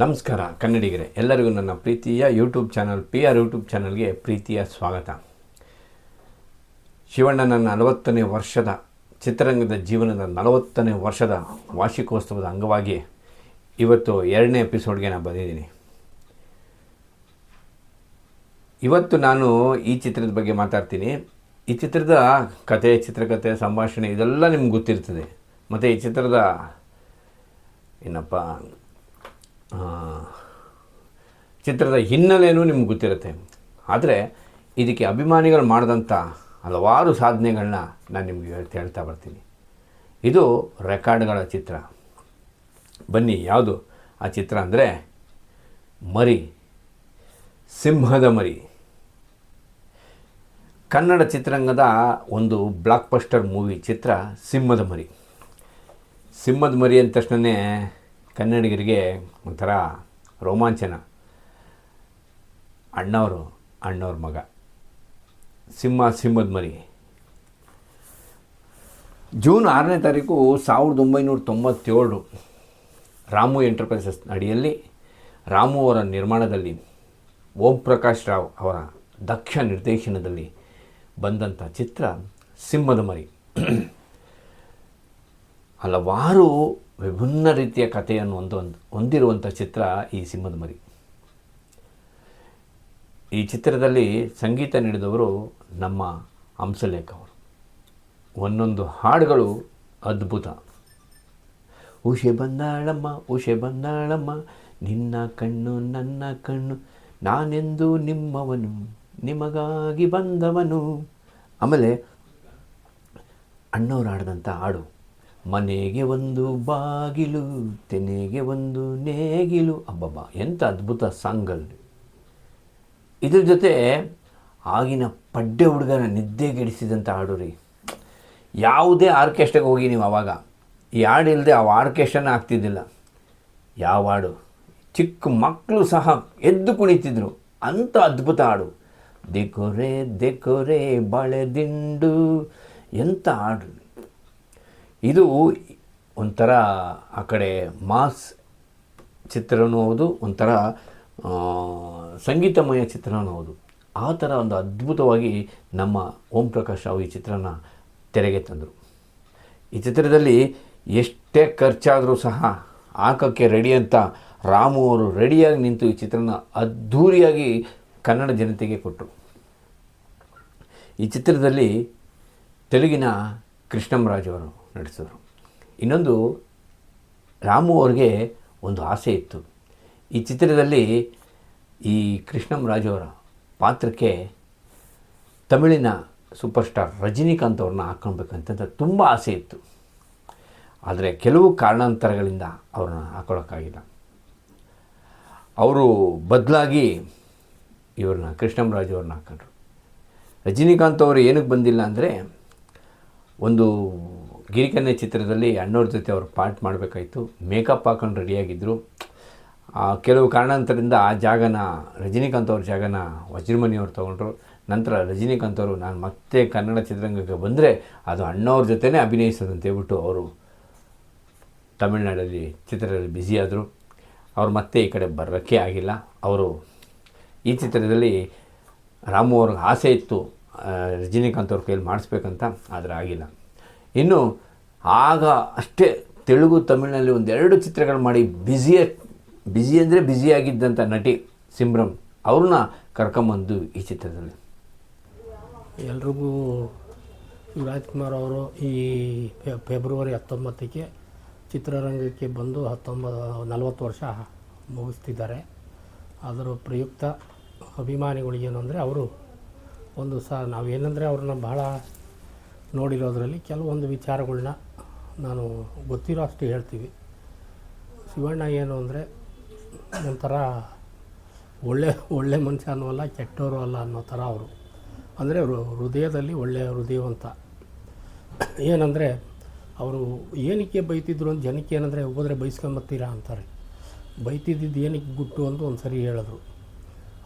ನಮಸ್ಕಾರ, ಕನ್ನಡಿಗರೇ. ಎಲ್ಲರಿಗೂ ನನ್ನ ಪ್ರೀತಿಯ YouTube channel P R YouTube ಚಾನಲ್ಗೆ ಪ್ರೀತಿಯ ಸ್ವಾಗತ. ಶಿವಣ್ಣನ ನಲವತ್ತನೇ ವರ್ಷದ, ಚಿತ್ರರಂಗದ ಜೀವನದ ನಲವತ್ತನೇ ವರ್ಷದ ವಾರ್ಷಿಕೋತ್ಸವದ ಅಂಗವಾಗಿ ಇವತ್ತು ಎರಡನೇ ಎಪಿಸೋಡ್ಗೆ ನಾನು ಬಂದಿದ್ದೀನಿ. ಇವತ್ತು ನಾನು ಈ ಚಿತ್ರದ ಬಗ್ಗೆ ಮಾತಾಡ್ತೀನಿ. ಈ ಚಿತ್ರದ ಕತೆ ಚಿತ್ರಕಥೆ ಸಂಭಾಷಣೆ ಇದೆಲ್ಲ ನಿಮ್ಗೆ ಗೊತ್ತಿರ್ತದೆ. ಮತ್ತು ಈ ಚಿತ್ರದ, ಏನಪ್ಪ ಚಿತ್ರದ ಹಿನ್ನೆಲೆಯೂ ನಿಮ್ಗೆ ಗೊತ್ತಿರುತ್ತೆ. ಆದರೆ ಇದಕ್ಕೆ ಅಭಿಮಾನಿಗಳು ಮಾಡಿದಂಥ ಹಲವಾರು ಸಾಧನೆಗಳನ್ನ ನಾನು ನಿಮಗೆ ಹೇಳ್ತಾ ಹೇಳ್ತಾ ಬರ್ತೀನಿ. ಇದು ರೆಕಾರ್ಡ್ಗಳ ಚಿತ್ರ. ಬನ್ನಿ, ಯಾವುದು? ಆ ಚಿತ್ರ ಅಂದರೆ ಮರಿ, ಸಿಂಹದ ಮರಿ. ಕನ್ನಡ ಚಿತ್ರರಂಗದ ಒಂದು ಬ್ಲಾಕ್ ಪಸ್ಟರ್ ಮೂವಿ ಚಿತ್ರ ಸಿಂಹದ ಮರಿ. ಸಿಂಹದ ಮರಿ ಅಂದ ತಕ್ಷಣವೇ ಕನ್ನಡಿಗರಿಗೆ ಒಂಥರ ರೋಮಾಂಚನ. ಅಣ್ಣವರು, ಅಣ್ಣವ್ರ ಮಗ. ಸಿಂಹ, ಸಿಂಹದ ಮರಿ. ಜೂನ್ ಆರನೇ ತಾರೀಕು ಸಾವಿರದ ಒಂಬೈನೂರ ತೊಂಬತ್ತೇಳು ರಾಮು ಎಂಟರ್ಪ್ರೈಸಸ್ ಅಡಿಯಲ್ಲಿ ರಾಮು ಅವರ ನಿರ್ಮಾಣದಲ್ಲಿ ಓಂ ಪ್ರಕಾಶ್ ರಾವ್ ಅವರ ದಕ್ಷ ನಿರ್ದೇಶನದಲ್ಲಿ ಬಂದಂಥ ಚಿತ್ರ ಸಿಂಹದ ಮರಿ. ಹಲವಾರು ವಿಭಿನ್ನ ರೀತಿಯ ಕಥೆಯನ್ನು ಒಂದು ಹೊಂದಿರುವಂಥ ಚಿತ್ರ ಈ ಸಿಂಹದ ಮರಿ. ಈ ಚಿತ್ರದಲ್ಲಿ ಸಂಗೀತ ನೀಡಿದವರು ನಮ್ಮ ಹಂಸಲೇಖ ಅವರು. ಒಂದೊಂದು ಹಾಡುಗಳು ಅದ್ಭುತ. ಉಷೆ ಬಂದಾಳಮ್ಮ ಉಷೆ ಬಂದಾಳಮ್ಮ, ನಿನ್ನ ಕಣ್ಣು ನನ್ನ ಕಣ್ಣು, ನಾನೆಂದು ನಿಮ್ಮವನು, ನಿಮಗಾಗಿ ಬಂದವನು. ಆಮೇಲೆ ಅಣ್ಣವ್ರು ಹಾಡಿದಂಥ ಹಾಡು ಮನೆಗೆ ಒಂದು ಬಾಗಿಲು, ತೆನೆಗೆ ಒಂದು ನೇಗಿಲು. ಅಬ್ಬಬ್ಬ, ಎಂಥ ಅದ್ಭುತ ಸಾಂಗಲ್ಲಿ ಇದ್ರ ಜೊತೆ ಆಗಿನ ಪಡ್ಡೆ ಹುಡುಗನ ನಿದ್ದೆಗೆಡಿಸಿದಂಥ ಹಾಡು ರೀ ಯಾವುದೇ ಆರ್ಕೆಸ್ಟ್ರಾಗೆ ಹೋಗಿ ನೀವು ಆವಾಗ ಈ ಹಾಡು ಇಲ್ಲದೆ ಆ ಆರ್ಕೆಸ್ಟ್ರನ ಆಗ್ತಿದ್ದಿಲ್ಲ. ಯಾವ ಹಾಡು? ಚಿಕ್ಕ ಮಕ್ಕಳು ಸಹ ಎದ್ದು ಕುಣಿತಿದ್ರು. ಅಂಥ ಅದ್ಭುತ ಹಾಡು. ದೆಕೊರೆ ದೆಕೊರೆ ಬಳೆ ದಿಂಡು. ಎಂಥ ಹಾಡು. ಇದು ಒಂಥರ ಆ ಕಡೆ ಮಾಸ್ ಚಿತ್ರನೂ ಹೌದು, ಒಂಥರ ಸಂಗೀತಮಯ ಚಿತ್ರನೂ ಹೌದು. ಆ ಥರ ಒಂದು ಅದ್ಭುತವಾಗಿ ನಮ್ಮ ಓಂ ಪ್ರಕಾಶ್ ರಾವ್ ಈ ಚಿತ್ರನ ತೆರೆಗೆ ತಂದರು. ಈ ಚಿತ್ರದಲ್ಲಿ ಎಷ್ಟೇ ಖರ್ಚಾದರೂ ಸಹ ಹಾಕೋಕ್ಕೆ ರೆಡಿ ಅಂತ ರಾಮು ಅವರು ರೆಡಿಯಾಗಿ ನಿಂತು ಈ ಚಿತ್ರನ ಅದ್ಧೂರಿಯಾಗಿ ಕನ್ನಡ ಜನತೆಗೆ ಕೊಟ್ಟರು. ಈ ಚಿತ್ರದಲ್ಲಿ ತೆಲುಗಿನ ಕೃಷ್ಣಂರಾಜ್ ಅವರು ನಟಿಸಿದರು ಇನ್ನೊಂದು ರಾಮು ಅವ್ರಿಗೆ ಒಂದು ಆಸೆ ಇತ್ತು. ಈ ಚಿತ್ರದಲ್ಲಿ ಈ ಕೃಷ್ಣಂ ರಾಜವರ ಪಾತ್ರಕ್ಕೆ ತಮಿಳಿನ ಸೂಪರ್ ಸ್ಟಾರ್ ರಜನಿಕಾಂತ್ ಅವ್ರನ್ನ ಹಾಕ್ಕೊಳ್ಬೇಕಂತ ತುಂಬ ಆಸೆ ಇತ್ತು. ಆದರೆ ಕೆಲವು ಕಾರಣಾಂತರಗಳಿಂದ ಅವ್ರನ್ನ ಹಾಕೊಳ್ಳೋಕ್ಕಾಗಿಲ್ಲ ಅವರು ಬದಲಾಗಿ ಇವ್ರನ್ನ ಕೃಷ್ಣಂ ಅವ್ರನ್ನ ಹಾಕೊಂಡ್ರು. ರಜನಿಕಾಂತ್ ಅವರು ಏನಕ್ಕೆ ಬಂದಿಲ್ಲ ಅಂದರೆ ಒಂದು ಗಿರಿಕನ್ಯೆ ಚಿತ್ರದಲ್ಲಿ ಅಣ್ಣವ್ರ ಜೊತೆ ಅವರು ಪಾರ್ಟ್ ಮಾಡಬೇಕಾಯ್ತು. ಮೇಕಪ್ ಹಾಕೊಂಡು ರೆಡಿಯಾಗಿದ್ದರು ಕೆಲವು ಕಾರಣಾಂತರದಿಂದ ಆ ಜಾಗನ ರಜನಿಕಾಂತ್ ಅವ್ರ ಜಾಗನ ವಜ್ರಮಣಿ ಅವರು ತೊಗೊಂಡ್ರು. ನಂತರ ರಜನಿಕಾಂತ್ ಅವರು, ನಾನು ಮತ್ತೆ ಕನ್ನಡ ಚಿತ್ರರಂಗಕ್ಕೆ ಬಂದರೆ ಅದು ಅಣ್ಣವ್ರ ಜೊತೆನೇ ಅಭಿನಯಿಸೋದು ಅಂತ ಹೇಳ್ಬಿಟ್ಟು ಅವರು ತಮಿಳ್ನಾಡಲ್ಲಿ ಚಿತ್ರದಲ್ಲಿ ಬ್ಯುಸಿಯಾದರು ಅವ್ರು ಮತ್ತೆ ಈ ಕಡೆ ಬರೋಕ್ಕೆ ಆಗಿಲ್ಲ. ಅವರು ಈ ಚಿತ್ರದಲ್ಲಿ ರಾಮು ಅವ್ರಿಗೆ ಆಸೆ ಇತ್ತು. ರಜನಿಕಾಂತ್ ಅವ್ರ ಕೈಯಲ್ಲಿ ಮಾಡಿಸ್ಬೇಕಂತ, ಆದರೆ ಆಗಿಲ್ಲ. ಇನ್ನು ಆಗ ಅಷ್ಟೇ ತೆಲುಗು, ತಮಿಳಿನಲ್ಲಿ ಒಂದೆರಡು ಚಿತ್ರಗಳು ಮಾಡಿ ಬ್ಯುಸಿಯ, ಬ್ಯುಸಿ ಅಂದರೆ ಬ್ಯುಸಿಯಾಗಿದ್ದಂಥ ನಟಿ ಸಿಮ್ರಮ್ ಅವ್ರನ್ನ ಕರ್ಕೊಂಬಂದು ಈ ಚಿತ್ರದಲ್ಲಿ. ಎಲ್ರಿಗೂ ರಾಜ್ಕುಮಾರ್ ಅವರು ಈ ಫೆಬ್ರವರಿ ಹತ್ತೊಂಬತ್ತಕ್ಕೆ ಚಿತ್ರರಂಗಕ್ಕೆ ಬಂದು ಹತ್ತೊಂಬ ನಲವತ್ತು ವರ್ಷ ಮುಗಿಸ್ತಿದ್ದಾರೆ. ಅದರ ಪ್ರಯುಕ್ತ ಅಭಿಮಾನಿಗಳಿಗೇನು ಅಂದರೆ ಅವರು. ಒಂದು ಸಹ ನಾವೇನೆಂದರೆ ಅವ್ರನ್ನ ಬಹಳ ನೋಡಿರೋದ್ರಲ್ಲಿ ಕೆಲವೊಂದು ವಿಚಾರಗಳನ್ನ ನಾನು ಗೊತ್ತಿರೋ ಅಷ್ಟು ಹೇಳ್ತೀವಿ. ಶಿವಣ್ಣ ಏನು ಅಂದರೆ ಒಂಥರ ಒಳ್ಳೆ ಒಳ್ಳೆ ಅನ್ನೋ ಅಲ್ಲ ಕೆಟ್ಟವರು ಅಲ್ಲ ಅನ್ನೋ ಥರ ಅವರು. ಅಂದರೆ ಹೃದಯದಲ್ಲಿ ಒಳ್ಳೆಯ ಹೃದಯವಂತ. ಏನಂದರೆ ಅವರು ಏನಕ್ಕೆ ಬೈತಿದ್ರು ಅಂತ ಜನಕ್ಕೆ ಏನಂದರೆ, ಹೋದರೆ ಬೈಸ್ಕೊಂಬತ್ತೀರಾ ಅಂತಾರೆ. ಬೈತಿದ್ದಿದ್ದು ಏನಕ್ಕೆ ಗುಟ್ಟು ಅಂತ ಒಂದು ಸರಿ ಹೇಳಿದ್ರು.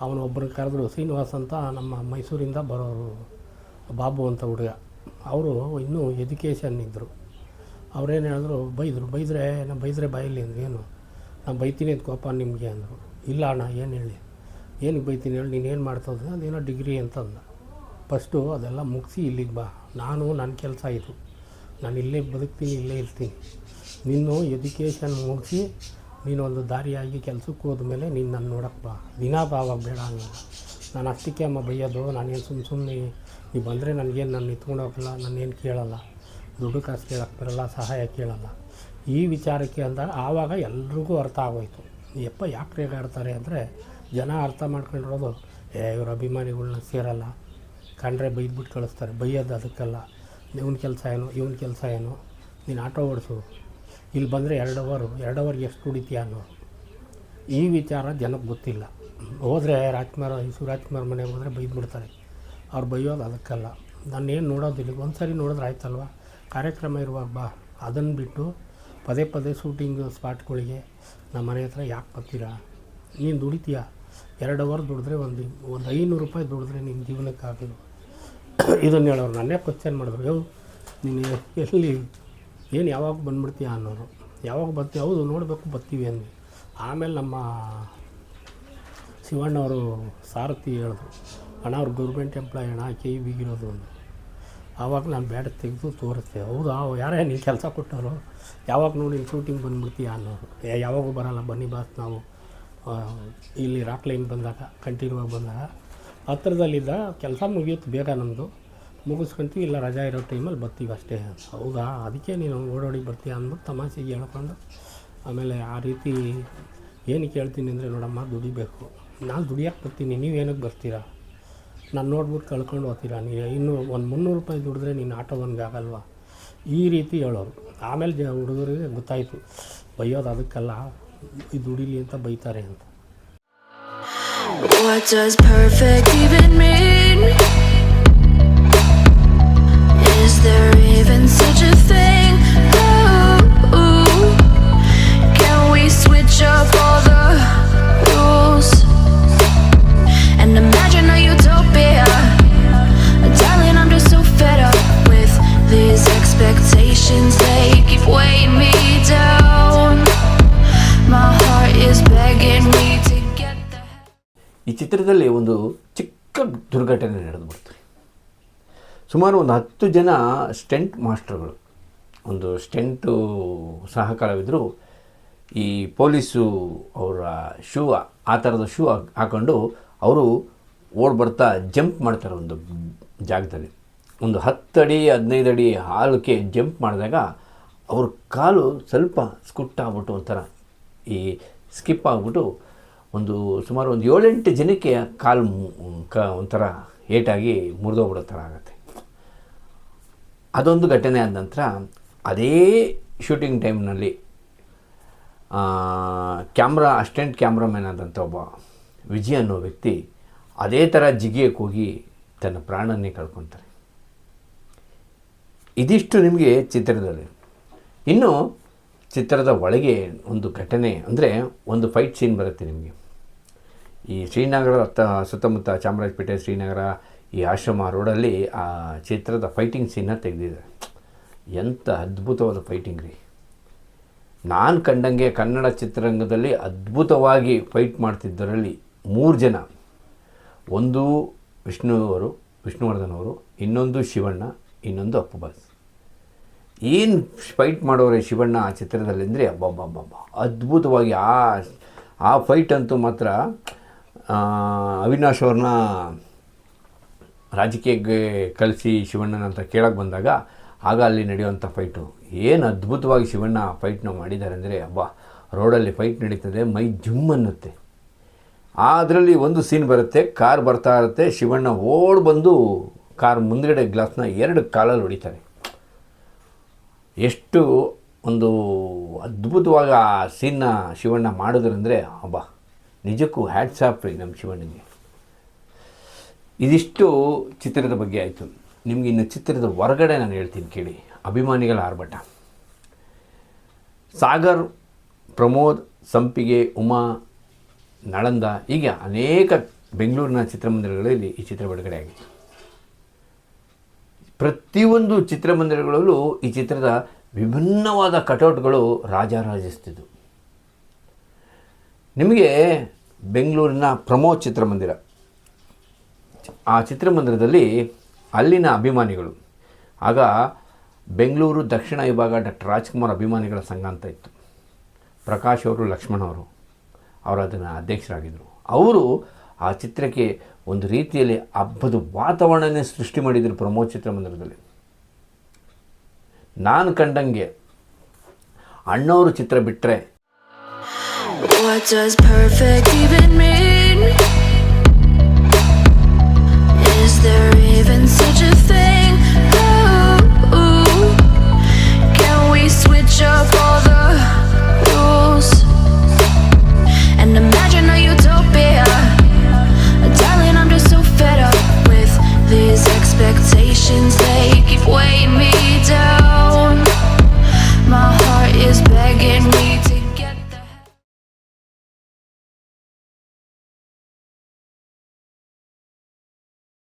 ಅವನು ಒಬ್ಬರು ಕರೆದ್ರು, ಶ್ರೀನಿವಾಸ್ ಅಂತ ನಮ್ಮ ಮೈಸೂರಿಂದ ಬರೋರು, ಬಾಬು ಅಂತ ಹುಡುಗ. ಅವರು ಇನ್ನೂ ಎಜುಕೇಷನ್ ಇದ್ದರು. ಅವ್ರೇನು ಹೇಳಿದ್ರು, ಬೈದರು, ಬೈದರೆ ನಾನು ಬೈದರೆ ಬಾಯಿಲಿ ಅಂದ್ರೆ, ಏನು? ನಾನು ಬೈತೀನಿ ಅಂತ ಕೋಪ ನಿಮಗೆ ಅಂದರು. ಇಲ್ಲ ಅಣ್ಣ, ಏನು ಹೇಳಿ? ಏನಕ್ಕೆ ಬೈತೀನಿ ಹೇಳಿ, ನೀನು ಏನು ಮಾಡ್ತದೆ ಅದೇನೋ ಡಿಗ್ರಿ ಅಂತಂದ ಫಸ್ಟು ಅದೆಲ್ಲ ಮುಗಿಸಿ ಇಲ್ಲಿಗೆ ಬಾ. ನಾನು ನನ್ನ ಕೆಲಸ ಇದು. ನಾನು ಇಲ್ಲೇ ಬದುಕ್ತೀನಿ, ಇಲ್ಲೇ ಇರ್ತೀನಿ. ನೀನು ಎಜುಕೇಷನ್ ಮುಗಿಸಿ, ನೀನು ಒಂದು ದಾರಿಯಾಗಿ ಕೆಲ್ಸಕ್ಕೆ ಹೋದ್ಮೇಲೆ ನೀನು ನಾನು ನೋಡಕ್ಕೆ ಬಾ. ದಿನ ಬಾವಾಗ ಬೇಡ ಅನ್ನೋದು. ನಾನು ಅಷ್ಟಕ್ಕೆ ಅಮ್ಮ ಬೈಯೋದು, ನಾನೇನು ಸುಮ್ಮ ಸುಮ್ಮನೆ ನೀವು ಬಂದರೆ ನನಗೇನು ನಾನು ನಿಂತ್ಕೊಂಡು ಹೋಗಲ್ಲ, ನಾನೇನು ಕೇಳಲ್ಲ, ದುಡ್ಡು ಕಾಸು ಕೇಳಕ್ಕೆ ಬರಲ್ಲ, ಸಹಾಯ ಕೇಳಲ್ಲ. ಈ ವಿಚಾರಕ್ಕೆ ಅಂದಾಗ ಆವಾಗ ಎಲ್ರಿಗೂ ಅರ್ಥ ಆಗೋಯ್ತು. ಯಪ್ಪ ಯಾಕೆ ರೇಗಾಡ್ತಾರೆ ಅಂದರೆ ಜನ ಅರ್ಥ ಮಾಡ್ಕೊಂಡಿರೋದು, ಏ ಇವ್ರ ಅಭಿಮಾನಿಗಳನ್ನ ಸೇರಲ್ಲ, ಕಂಡ್ರೆ ಬೈದ್ಬಿಟ್ಟು ಕಳಿಸ್ತಾರೆ, ಬೈಯೋದು ಅದಕ್ಕೆಲ್ಲ. ಇವನ ಕೆಲಸ ಏನು, ಇವನ ಕೆಲಸ ಏನು, ನೀನು ಆಟೋ ಓಡಿಸು. ಇಲ್ಲಿ ಬಂದರೆ ಎರಡು ಅವರು ಎರಡು ಅವರ್ಗೆ ಎಷ್ಟು ದುಡಿತೀಯ ಅನ್ನೋ ಈ ವಿಚಾರ ಜನಕ್ಕೆ ಗೊತ್ತಿಲ್ಲ. ಹೋದರೆ ರಾಜ್ಕುಮಾರ್ ಮನೆಗೆ ಹೋದರೆ ಬೈದ್ಬಿಡ್ತಾರೆ. ಅವ್ರು ಬೈಯೋದು ಅದಕ್ಕಲ್ಲ. ನಾನು ಏನು ನೋಡೋದಿಲ್ಲ ಒಂದು ಸರಿ ನೋಡಿದ್ರೆ ಆಯ್ತಲ್ವ? ಕಾರ್ಯಕ್ರಮ ಇರುವಾಗ ಬಾ. ಅದನ್ನು ಬಿಟ್ಟು ಪದೇ ಪದೇ ಶೂಟಿಂಗ್ ಸ್ಪಾಟ್ಗಳಿಗೆ ನಮ್ಮ ಮನೆ ಹತ್ರ ಯಾಕೆ ಬರ್ತೀರಾ? ನೀನು ದುಡಿತೀಯ? ಎರಡು ಅವರ್ ದುಡಿದ್ರೆ ಒಂದು ಒಂದು ಐನೂರು ರೂಪಾಯಿ ದುಡಿದ್ರೆ ನಿನ್ನ ಜೀವನಕ್ಕಾಗಲ್ಲ ಇದನ್ನು ಹೇಳೋರು ನನ್ನೇ ಕ್ವಶನ್ ಮಾಡಿದ್ರು. ಯೋ, ನೀನು ಎಲ್ಲಿ, ಏನು ಯಾವಾಗ ಬಂದ್ಬಿಡ್ತೀಯ ಅನ್ನೋರು. ಯಾವಾಗ ಬರ್ತೀವಿ ಹೌದು, ನೋಡಬೇಕು, ಬರ್ತೀವಿ ಅಂದ್ವಿ. ಆಮೇಲೆ ನಮ್ಮ ಶಿವಣ್ಣವರು ಸಾರಥಿ ಹೇಳಿದ್ರು. ಅಣ್ಣ ಅವ್ರು ಗೌರ್ಮೆಂಟ್ ಎಂಪ್ಲಾಯ್ ಅಣ್ಣ ಕೈ ಬೀಗಿರೋದು ಒಂದು. ಆವಾಗ ನಾನು ಬ್ಯಾಟ್ ತೆಗೆದು ತೋರಿಸ್ದೆ. ಹೌದಾ? ಯಾರೇ ನೀನು ಕೆಲಸ ಕೊಟ್ಟವರು? ಯಾವಾಗ ನೋಡಿ ಶೂಟಿಂಗ್ ಬಂದ್ಬಿಡ್ತೀಯ ಅನ್ನೋರು ಏ, ಯಾವಾಗೂ ಬರೋಲ್ಲ. ಬನ್ನಿ ಬಾಸ್ ನಾವು. ಇಲ್ಲಿ ರಾಕ್ ಲೈನ್ ಬಂದಾಗ ಕಂಟಿನ್ಯೂ ಆಗಿ ಬಂದಾಗ. ಹತ್ರದಲ್ಲಿದ್ದ ಕೆಲಸ ಮುಗಿಯುತ್ತೆ ಬೇಗ ನಮ್ಮದು ಮುಗಿಸ್ಕೊಂತೀವಿ, ಇಲ್ಲ ರಜಾ ಇರೋ ಟೈಮಲ್ಲಿ ಬರ್ತೀವಿ ಅಷ್ಟೇ. ಹೌದಾ? ಅದಕ್ಕೆ ನೀನು ಓಡೋಡಿ ಬರ್ತೀಯ ಅಂದ್ಬಿಟ್ಟು ತಮಾಷೆಗೆ ಹೇಳ್ಕೊಂಡು, ಆಮೇಲೆ ಆ ರೀತಿ ಏನಕ್ಕೆ ಹೇಳ್ತೀನಿ ಅಂದರೆ ನೋಡಮ್ಮ, ದುಡಿಬೇಕು. ನಾನು ದುಡಿಯೋಕ್ಕೆ ಬರ್ತೀನಿ. ನೀವೇನಕ್ಕೆ ಬರ್ತೀರಾ? ನಾನು ನೋಡ್ಬಿಟ್ಟು ಕಳ್ಕೊಂಡು ಹೋಗ್ತೀರಾ? ನೀನು ಇನ್ನೂ ಒಂದು ಮುನ್ನೂರು ರೂಪಾಯಿ ದುಡಿದ್ರೆ ನೀನು ಆಟೋವನ್ಗೆ ಆಗಲ್ವಾ? ಈ ರೀತಿ ಹೇಳೋರು. ಆಮೇಲೆ ಜ ಹುಡುಗರಿಗೆ ಗೊತ್ತಾಯಿತು, ಬೈಯೋದು ಅದಕ್ಕಲ್ಲ ಇದು ದುಡಿಲಿ ಅಂತ ಬೈತಾರೆ ಅಂತ. What does even ಚಿತ್ರದಲ್ಲಿ ಒಂದು ಚಿಕ್ಕ ದುರ್ಘಟನೆ ನಡೆದುಬಿಡ್ತು ಸುಮಾರು ಒಂದು ಹತ್ತು ಜನ ಸ್ಟೆಂಟ್ ಮಾಸ್ಟರ್ಗಳು, ಒಂದು ಸ್ಟೆಂಟು ಸಹಕಾರವಿದ್ದರು ಈ ಪೊಲೀಸು ಅವರ ಶೂ, ಆ ಥರದ ಶೂ ಹಾಕೊಂಡು ಅವರು ಓಡ್ ಬರ್ತಾ ಜಂಪ್ ಮಾಡ್ತಾರೆ ಒಂದು ಜಾಗದಲ್ಲಿ. ಒಂದು ಹತ್ತಡಿ ಹದಿನೈದು ಅಡಿ ಹಾಲಕ್ಕೆ ಜಂಪ್ ಮಾಡಿದಾಗ ಅವ್ರ ಕಾಲು ಸ್ವಲ್ಪ ಸ್ಕುಟ್ ಆಗ್ಬಿಟ್ಟು ಒಂಥರ ಈ ಸ್ಕಿಪ್ ಆಗಿಬಿಟ್ಟು ಒಂದು ಸುಮಾರು ಒಂದು ಏಳೆಂಟು ಜನಕ್ಕೆ ಕಾಲು ಕ, ಒಂಥರ ಏಟಾಗಿ ಮುರಿದೋಗ್ಬಿಡೋ ಥರ ಆಗುತ್ತೆ. ಅದೊಂದು ಘಟನೆ ಆದ ನಂತರ ಅದೇ ಶೂಟಿಂಗ್ ಟೈಮ್ನಲ್ಲಿ ಕ್ಯಾಮ್ರಾ, ಅಸ್ಟೆಂಟ್ ಕ್ಯಾಮ್ರಾಮ್ಯಾನ್ ಆದಂಥ ಒಬ್ಬ ವಿಜಯ್ ಅನ್ನೋ ವ್ಯಕ್ತಿ ಅದೇ ಥರ ಜಿಗಿಯಕ್ಕೆ ಹೋಗಿ ತನ್ನ ಪ್ರಾಣನ್ನೇ ಕಳ್ಕೊತಾರೆ. ಇದಿಷ್ಟು ನಿಮಗೆ ಚಿತ್ರದಲ್ಲಿ. ಇನ್ನು ಚಿತ್ರದ ಒಳಗೆ ಒಂದು ಘಟನೆ ಅಂದರೆ ಒಂದು ಫೈಟ್ ಸೀನ್ ಬರುತ್ತೆ ನಿಮಗೆ. ಈ ಶ್ರೀನಗರ ಸುತ್ತಮುತ್ತ ಚಾಮರಾಜಪೇಟೆ, ಶ್ರೀನಗರ, ಈ ಆಶ್ರಮ ರೋಡಲ್ಲಿ ಆ ಚಿತ್ರದ ಫೈಟಿಂಗ್ ಸೀನ್ನ ತೆಗೆದಿದೆ. ಎಂಥ ಅದ್ಭುತವಾದ ಫೈಟಿಂಗ್ ರೀ. ನಾನು ಕಂಡಂಗೆ ಕನ್ನಡ ಚಿತ್ರರಂಗದಲ್ಲಿ ಅದ್ಭುತವಾಗಿ ಫೈಟ್ ಮಾಡ್ತಿದ್ದರಲ್ಲಿ ಮೂರು ಜನ. ಒಂದು ವಿಷ್ಣು ಅವರು ವಿಷ್ಣುವರ್ಧನ್ ಅವರು ಇನ್ನೊಂದು ಶಿವಣ್ಣ, ಇನ್ನೊಂದು ಅಪ್ಪುಬಾಸ್. ಏನು ಫೈಟ್ ಮಾಡೋರೆ ಶಿವಣ್ಣ ಆ ಚಿತ್ರದಲ್ಲಿ ಅಂದರೆ ಅಬ್ಬಬ್ಬಬ್ಬಬ್ಬ. ಅದ್ಭುತವಾಗಿ ಆ ಆ ಫೈಟ್ ಅಂತೂ ಮಾತ್ರ ಅವಿನಾಶ್ ಅವ್ರನ್ನ ರಾಜಕೀಯಕ್ಕೆ ಕಳಿಸಿ ಶಿವಣ್ಣನ ಅಂತ ಕೇಳಕ್ಕೆ ಬಂದಾಗ, ಆಗ ಅಲ್ಲಿ ನಡೆಯುವಂಥ ಫೈಟು ಏನು ಅದ್ಭುತವಾಗಿ ಶಿವಣ್ಣ ಫೈಟ್ನ ಮಾಡಿದ್ದಾರೆ ಅಂದರೆ, ಅಬ್ಬಾ, ರೋಡಲ್ಲಿ ಫೈಟ್ ನಡೀತದೆ, ಮೈ ಜುಮ್ ಅನ್ನುತ್ತೆ. ಅದರಲ್ಲಿ ಒಂದು ಸೀನ್ ಬರುತ್ತೆ, ಕಾರ್ ಬರ್ತಾ ಇರುತ್ತೆ, ಶಿವಣ್ಣ ಓಡ್ ಬಂದು ಕಾರ್ ಮುಂದ್ಗಡೆ ಗ್ಲಾಸ್ನ ಎರಡು ಕಾಲಲ್ಲಿ ಹೊಡಿತಾರೆ. ಎಷ್ಟು ಒಂದು ಅದ್ಭುತವಾಗಿ ಆ ಸೀನ್ನ ಶಿವಣ್ಣ ಮಾಡಿದ್ರಂದರೆ, ಅಬ್ಬಾ ನಿಜಕ್ಕೂ ಹ್ಯಾಟ್ಸ್ ಆಫ್ ರೀ ನಮ್ಮ ಶಿವಣ್ಣಗೆ ಇದಿಷ್ಟು ಚಿತ್ರದ ಬಗ್ಗೆ ಆಯಿತು. ನಿಮಗೆ ಇನ್ನು ಚಿತ್ರದ ಹೊರಗಡೆ ನಾನು ಹೇಳ್ತೀನಿ ಕೇಳಿ. ಅಭಿಮಾನಿಗಳ ಆರ್ಭಟ. ಸಾಗರ್, ಪ್ರಮೋದ್, ಸಂಪಿಗೆ, ಉಮಾ, ನಳಂದ ಹೀಗೆ ಅನೇಕ ಬೆಂಗಳೂರಿನ ಚಿತ್ರಮಂದಿರಗಳಲ್ಲಿ ಈ ಚಿತ್ರ ಬಿಡುಗಡೆ ಆಗಿತ್ತು ಪ್ರತಿಯೊಂದು ಚಿತ್ರಮಂದಿರಗಳಲ್ಲೂ ಈ ಚಿತ್ರದ ವಿಭಿನ್ನವಾದ ಕಟೌಟ್ಗಳು ರಾಜಾರಾಜಿಸ್ತಿದ್ವು ನಿಮಗೆ ಬೆಂಗಳೂರಿನ ಪ್ರಮೋದ್ ಚಿತ್ರಮಂದಿರ. ಆ ಚಿತ್ರಮಂದಿರದಲ್ಲಿ ಅಲ್ಲಿನ ಅಭಿಮಾನಿಗಳು. ಆಗ ಬೆಂಗಳೂರು ದಕ್ಷಿಣ ವಿಭಾಗ ಡಾಕ್ಟರ್ ರಾಜ್ಕುಮಾರ್ ಅಭಿಮಾನಿಗಳ ಸಂಘ ಅಂತ ಇತ್ತು. ಪ್ರಕಾಶ್ ಅವರು, ಲಕ್ಷ್ಮಣ್ ಅವರು ಅವರು ಅದನ್ನು ಅಧ್ಯಕ್ಷರಾಗಿದ್ದರು ಅವರು ಆ ಚಿತ್ರಕ್ಕೆ ಒಂದು ರೀತಿಯಲ್ಲಿ ಹಬ್ಬದ ವಾತಾವರಣನೇ ಸೃಷ್ಟಿ ಮಾಡಿದರು ಪ್ರಮೋದ್ ಚಿತ್ರಮಂದಿರದಲ್ಲಿ. ನಾನು ಕಂಡಂಗೆ ಅಣ್ಣವರು ಚಿತ್ರ ಬಿಟ್ಟರೆ What does perfect even mean? Is there even such a thing? Ooh, can we switch up all the